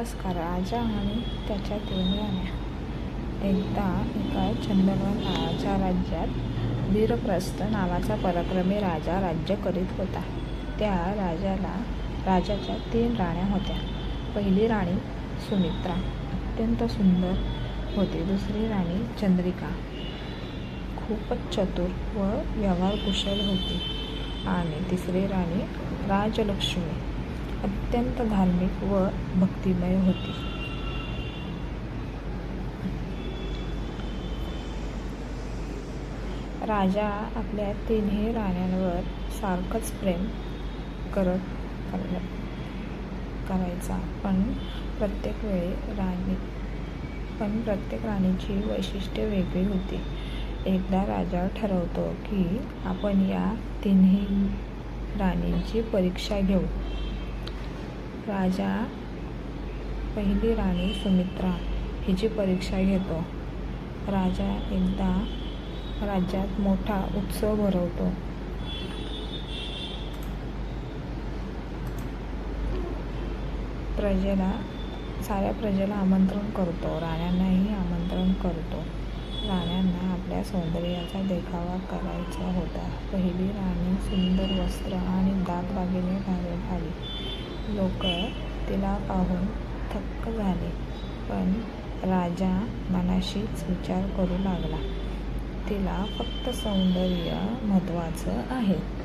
नमस्कार राजा आणि त्याच्या तीन राण्या एकदा एका चंदनवन नावाच्या राज्यात वीरप्रस्थ नावाचा पराक्रमी राजा राज्य करीत होता. त्या राजाला राजाच्या तीन राण्या होत्या. पहिली राणी सुमित्रा अत्यंत सुंदर होती. दुसरी राणी चंद्रिका खूपच चतुर व व्यवहारकुशल होती. आणि तिसरी राणी राजलक्ष्मी. अत्यंत धार्मिक व भक्तिमय होती. राजा आपल्या तिन्ही राण्यांवर सारखंच प्रेम करत करायचा. पण प्रत्येक वेळी राणी पण प्रत्येक राणीची वैशिष्ट्ये वेगळी होती. एकदा राजा ठरवतो की आपण या तिन्ही राणींची परीक्षा घेऊ. राजा पहिली राणी सुमित्रा हिची परीक्षा घेतो राजा एकदा राज्यात मोठा उत्सव भरवतो. प्रजेला साऱ्या प्रजेला आमंत्रण करतो राण्यांनाही आमंत्रण करतो. राण्यांना आपल्या सौंदर्याचा देखावा करायचा होता. पहिली राणी सुंदर वस्त्र आणि दागदागिने घालून आली. लोक तिला पाहून थक्क झाले पण राजा मनाशीच विचार करू लागला. तिला फक्त सौंदर्य महत्त्वाचं आहे.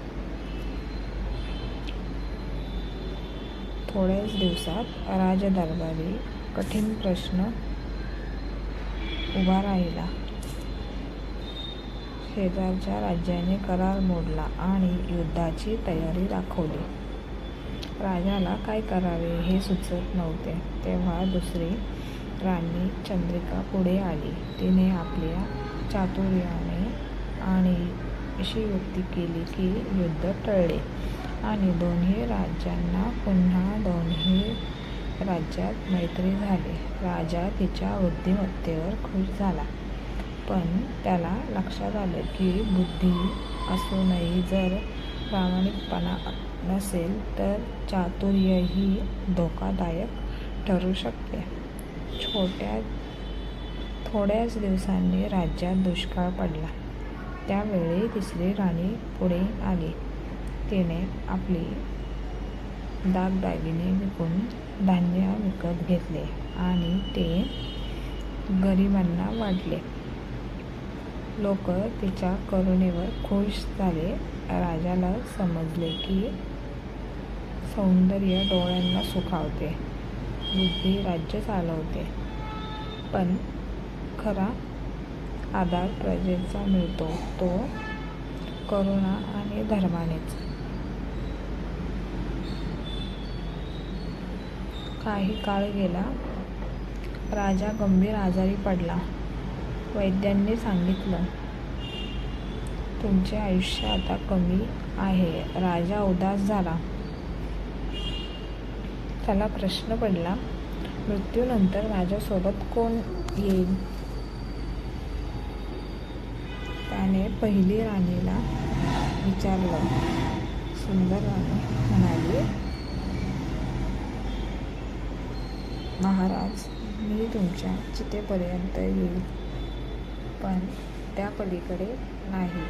थोड्याच दिवसात राजदरबारी कठीण प्रश्न उभा राहिला. शेजारच्या राज्याने करार मोडला आणि युद्धाची तयारी दाखवली. राजाला काय करावे हे सुचत नव्हते. तेव्हा दुसरी राणी चंद्रिका पुढे आली. तिने आपल्या चातुर्याने आणि अशी युक्ती केली की युद्ध टळले आणि दोन्ही राज्यांना पुन्हा दोन्ही राज्यात मैत्री झाली. राजा तिच्या बुद्धिमत्तेवर खुश झाला. पण त्याला लक्षात आलं की बुद्धी असूनही जर प्रामाणिकपणा नसेल तर चातुर्यही धोकादायक ठरू शकते. छोट्या थोड्याच दिवसांनी राज्यात दुष्काळ पडला. त्यावेळी तिसरी राणी पुढे आली. तिने आपली दागदागिने विकून धान्य विकत घेतले आणि ते गरिबांना वाटले. लोक तिच्या करुणेवर खुश झाले. राजाला समजले की सौंदर्य डोळ्यांना सुखावते. बुद्धी राज्य चालवते. पण खरा आधार प्रजेचा मिळतो. तो करुणा आणि धर्मानेच. काही काळ गेला. राजा गंभीर आजारी पडला. वैद्यांनी सांगितलं तुमचे आयुष्य आता कमी आहे. राजा उदास झाला. त्याला प्रश्न पडला मृत्यूनंतर माझ्यासोबत कोण येईल? त्याने पहिली राणीला विचारलं. सुंदर राणी म्हणाली महाराज मी तुमच्या चितेपर्यंत येईल पण त्या पलीकडे नाही.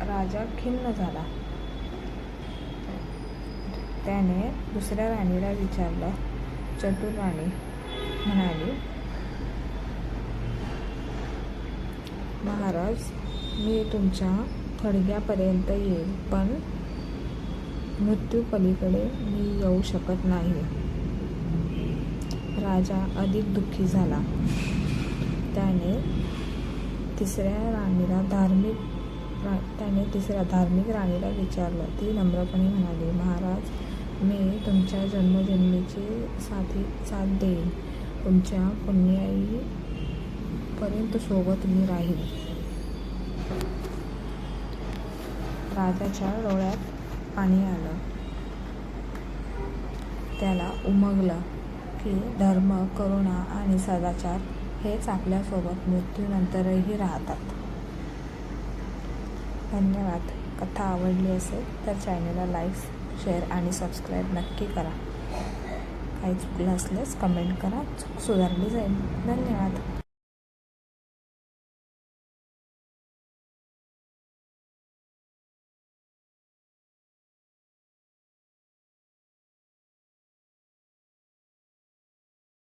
राजा खिन्न झाला. त्याने दुसऱ्या राणीला विचारलं चतुर राणी म्हणाली महाराज मी तुमच्या थडग्यापर्यंत येईल पण मृत्यू पलीकडे मी येऊ शकत नाही. राजा अधिक दुःखी झाला. त्याने तिसऱ्या राणीला धार्मिक रा त्याने तिसऱ्या धार्मिक राणीला विचारलं. ती नम्रपणे म्हणाली महाराज मी तुमच्या जन्मजन्मीची साथी साथ देईन. तुमच्या पुण्याईपर्यंत सोबत मी राहील राजाच्या डोळ्यात पाणी आलं. त्याला उमगलं की धर्म करुणा आणि सदाचार हेच आपल्यासोबत मृत्यूनंतरही राहतात. धन्यवाद. कथा आवडली असेल तर चॅनलला लाईक शेअर आणि सबस्क्राईब नक्की करा. काही चुकलं असल्यास कमेंट करा. चूक सुधारली जाईल. धन्यवाद.